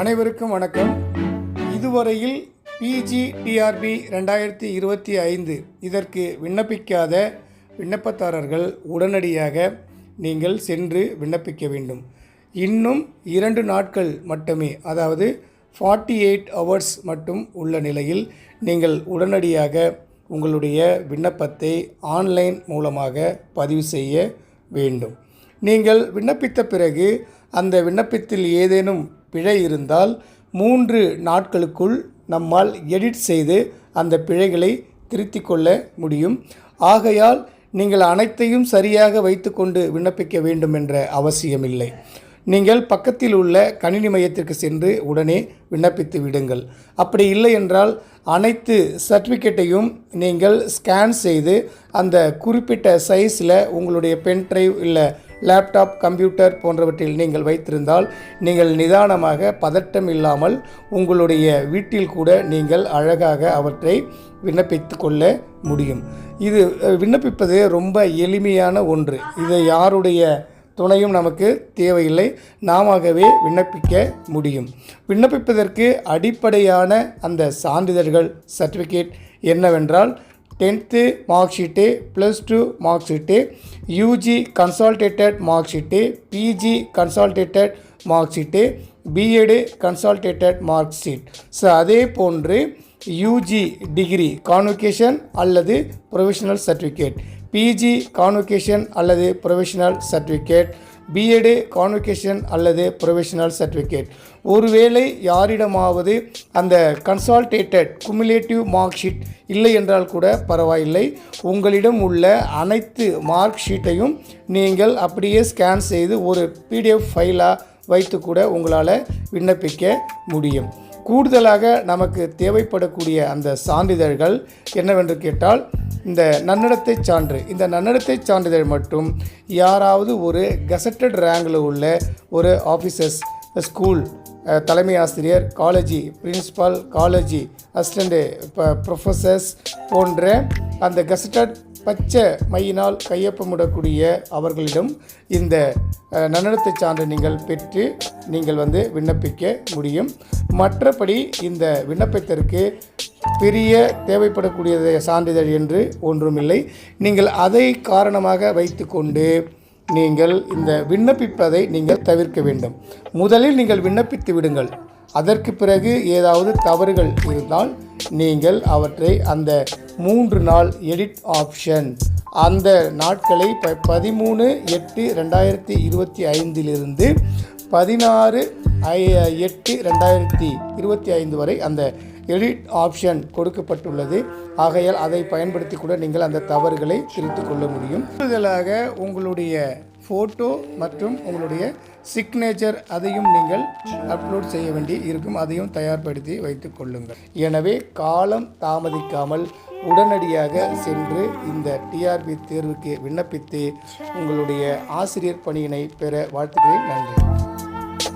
அனைவருக்கும் வணக்கம். இதுவரையில் பிஜிடிஆர்பி ரெண்டாயிரத்தி இருபத்தி ஐந்து இதற்கு விண்ணப்பிக்காத விண்ணப்பதாரர்கள் உடனடியாக நீங்கள் சென்று விண்ணப்பிக்க வேண்டும். இன்னும் இரண்டு நாட்கள் மட்டுமே அதாவது ஃபார்ட்டி எயிட் ஹவர்ஸ் மட்டும் உள்ள நிலையில் நீங்கள் உடனடியாக உங்களுடைய விண்ணப்பத்தை ஆன்லைன் மூலமாக பதிவு செய்ய வேண்டும். நீங்கள் விண்ணப்பித்த பிறகு அந்த விண்ணப்பத்தில் ஏதேனும் பிழை இருந்தால் மூன்று நாட்களுக்குள் நம்மால் எடிட் செய்து அந்த பிழைகளை திருத்திக் கொள்ள முடியும். ஆகையால் நீங்கள் அனைத்தையும் சரியாக வைத்துக்கொண்டு விண்ணப்பிக்க வேண்டும் என்ற அவசியமில்லை. நீங்கள் பக்கத்தில் உள்ள கணினி மையத்திற்கு சென்று உடனே விண்ணப்பித்து விடுங்கள். அப்படி இல்லை என்றால் அனைத்து சர்டிஃபிகேட்டையும் நீங்கள் ஸ்கேன் செய்து அந்த குறிப்பிட்ட சைஸில் உங்களுடைய பென் டிரைவ் இல்லை லேப்டாப் கம்ப்யூட்டர் போன்றவற்றில் நீங்கள் வைத்திருந்தால் நீங்கள் நிதானமாக பதட்டம் இல்லாமல் உங்களுடைய வீட்டில் கூட நீங்கள் அழகாக அவற்றை விண்ணப்பித்து கொள்ள முடியும். இது விண்ணப்பிப்பது ரொம்ப எளிமையான ஒன்று. இதை யாருடைய துணையும் நமக்கு தேவையில்லை. நாமவே விண்ணப்பிக்க முடியும். விண்ணப்பிப்பதற்கு அடிப்படையான அந்த சான்றிதழ்கள் சர்டிஃபிகேட் என்னவென்றால் tenth mark sheet plus two mark sheet UG consolidated mark sheet PG consolidated mark sheet BEd consolidated mark sheet. So அதே போன்று யூஜி டிகிரி கான்வொகேஷன் அல்லது ப்ரொஃபஷனல் சர்டிஃபிகேட் பிஜி கான்வொகேஷன் அல்லது ப்ரொஃபஷனல் சர்டிஃபிகேட் பிஎடு கான்வொகேஷன் அல்லது professional certificate ஒருவேளை யாரிடமாவது அந்த consolidated cumulative mark sheet இல்லை என்றால் கூட பரவாயில்லை. உங்களிடம் உள்ள அனைத்து மார்க் ஷீட்டையும் நீங்கள் அப்படியே ஸ்கேன் செய்து ஒரு பிடிஎஃப் ஃபைலாக வைத்து கூட உங்களால் விண்ணப்பிக்க முடியும். கூடுதலாக நமக்கு தேவைப்படக்கூடிய அந்த சான்றிதழ்கள் என்னவென்று கேட்டால் இந்த நன்னடத்தை சான்று இந்த நன்னடத்தை சான்றிதழ் மட்டும் யாராவது ஒரு கசட்டட் ரேங்கில் உள்ள ஒரு ஆஃபீஸர்ஸ் ஸ்கூல் தலைமை ஆசிரியர் college principal college assistant professors போன்ற அந்த கசட்டட் பச்சை மையினால் கையொப்பமிடக்கூடிய அவர்களிடம் இந்த நன்னடத்தை சான்று நீங்கள் பெற்று நீங்கள் வந்து விண்ணப்பிக்க முடியும். மற்றபடி இந்த விண்ணப்பத்திற்கு பெரிய தேவைப்படக்கூடிய சான்றிதழ் என்று ஒன்றுமில்லை. நீங்கள் அதை காரணமாக வைத்துக்கொண்டு நீங்கள் இந்த விண்ணப்பிப்பதை நீங்கள் தவிர்க்க வேண்டும். முதலில் நீங்கள் விண்ணப்பித்து விடுங்கள். அதற்கு பிறகு ஏதாவது தவறுகள் இருந்தால் நீங்கள் அவற்றை அந்த மூன்று நாள் எடிட் ஆப்ஷன் அந்த நாட்களை ப பதிமூணு எட்டு ரெண்டாயிரத்தி இருபத்தி ஐந்திலிருந்து பதினாறு ஐ எட்டு ரெண்டாயிரத்தி இருபத்தி ஐந்து வரை அந்த எடிட் ஆப்ஷன் கொடுக்கப்பட்டுள்ளது. ஆகையால் அதை பயன்படுத்தி கூட நீங்கள் அந்த தவறுகளை திருத்து கொள்ள முடியும். கூடுதலாக உங்களுடைய ஃபோட்டோ மற்றும் உங்களுடைய சிக்னேச்சர் அதையும் நீங்கள் அப்லோட் செய்ய வேண்டி இருக்கும். அதையும் தயார்படுத்தி வைத்து கொள்ளுங்கள். எனவே காலம் தாமதிக்காமல் உடனடியாக சென்று இந்த டிஆர்பி தேர்வுக்கு விண்ணப்பித்து உங்களுடைய ஆசிரியர் பணியினை பெற வாழ்த்துக்கிறேன் நன்றி.